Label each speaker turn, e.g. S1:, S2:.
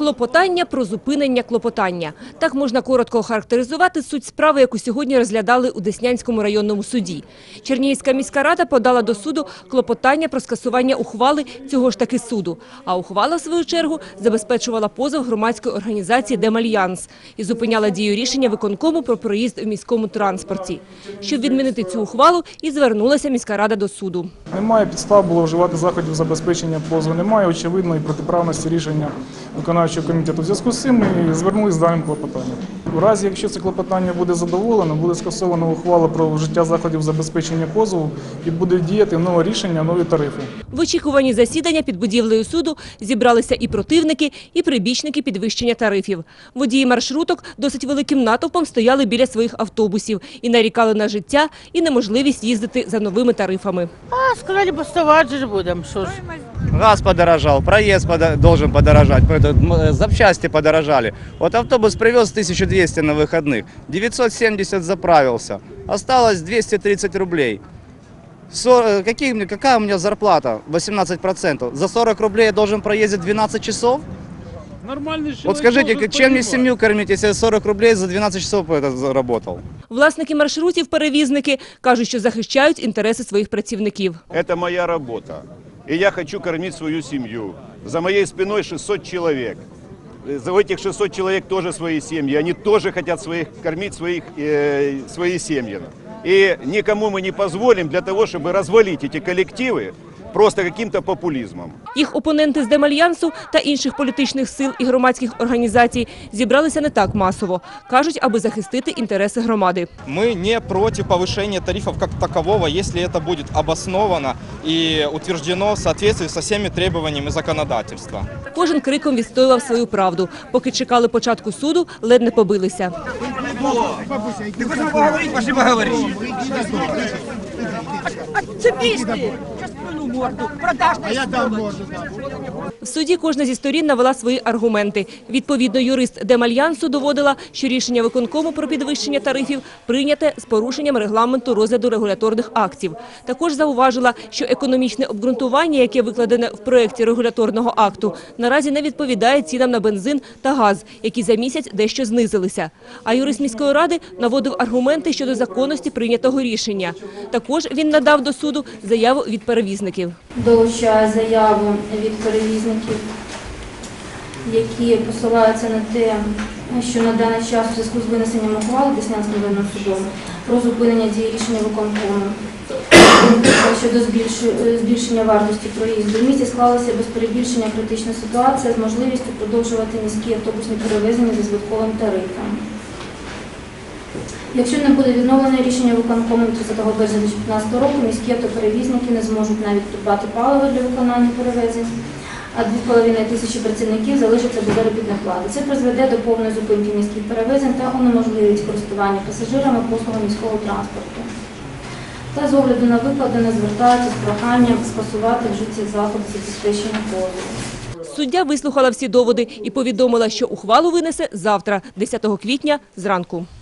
S1: Клопотання про зупинення клопотання. Так можна коротко охарактеризувати суть справи, яку сьогодні розглядали у Деснянському районному суді. Чернігівська міська рада подала до суду клопотання про скасування ухвали цього ж таки суду. А ухвала, в свою чергу, забезпечувала позов громадської організації «Демальянс» і зупиняла дію рішення виконкому про проїзд в міському транспорті. Щоб відмінити цю ухвалу, і звернулася міська рада до суду.
S2: Немає підстав було вживати заходів забезпечення позову. Немає очевидної протиправності рішення виконавчого комітету. В зв'язку з цим ми звернулися з даним клопотанням. У разі, якщо це клопотання буде задоволено, буде скасована ухвала про вжиття заходів забезпечення позову і буде діяти нове рішення, нові тарифи.
S1: В очікуванні засідання під будівлею суду зібралися і противники, і прибічники підвищення тарифів. Водії маршруток досить великим натовпом стояли біля своїх автобусів і нарікали на життя і неможливість їздити за новими тарифами.
S3: А, сказали, бастувати будемо, що ж.
S4: Газ подорожал, проезд подо- должен подорожать, это, м, э, запчасти подорожали. Вот автобус привез 1200 на выходных, 970 заправился, осталось 230 рублей. Со- э, какие, мне- какая у меня зарплата? 18%. За 40 рублей я должен проездить 12 часов?
S5: Нормальный
S4: Вот скажите, как- чем мне семью кормить, если я 40 рублей за 12 часов это заработал?
S1: Власники маршрутів, перевізники кажуть, що захищають інтереси своїх працівників.
S6: Это моя работа. И я хочу кормить свою семью. За моей спиной 600 человек. За этих 600 человек тоже свои семьи. Они тоже хотят своих, кормить своих, э, свои семьи. И никому мы не позволим для того, чтобы развалить эти коллективы просто каким-то популизмом.
S1: Їх опоненти з Демальянсу та інших політичних сил і громадських організацій зібралися не так масово. Кажуть, аби захистити інтереси громади.
S7: Мы не против повышения тарифов как такового, если это будет обосновано и утверждено в соответствии со всеми требованиями законодательства.
S1: Кожен криком відстоював свою правду. Поки чекали початку суду, ледь не побилися. морду. Продаж А я дам морду. да. В суді кожна зі сторін навела свої аргументи. Відповідно, юрист Демальянсу доводила, що рішення виконкому про підвищення тарифів прийняте з порушенням регламенту розгляду регуляторних актів. Також зауважила, що економічне обґрунтування, яке викладене в проєкті регуляторного акту, наразі не відповідає цінам на бензин та газ, які за місяць дещо знизилися. А юрист міської ради наводив аргументи щодо законності прийнятого рішення. Також він надав до суду заяву від перевізників.
S8: Долучає заяву від перевізників, які посилаються на те, що на даний час у зв'язку з винесенням ухвали Деснянським районним судом про зупинення дії рішення виконкому щодо збільшення вартості проїзду. В місті склалася без перебільшення критична ситуація з можливістю продовжувати міські автобусні перевезення за збитковим тарифом. Якщо не буде відновлене рішення виконкому від 30 березня 2015 року, міські автоперевізники не зможуть навіть придбати паливо для виконання перевезень, а 2,5 тисячі працівників залишаться без заробітної плати. Це призведе до повної зупинки міських перевезень та унеможливить користування пасажирами послугами міського транспорту. Та з огляду на викладене звертаються з проханням скасувати вжиті заходи з забезпечення позову.
S1: Суддя вислухала всі доводи і повідомила, що ухвалу винесе завтра, 10 квітня, зранку.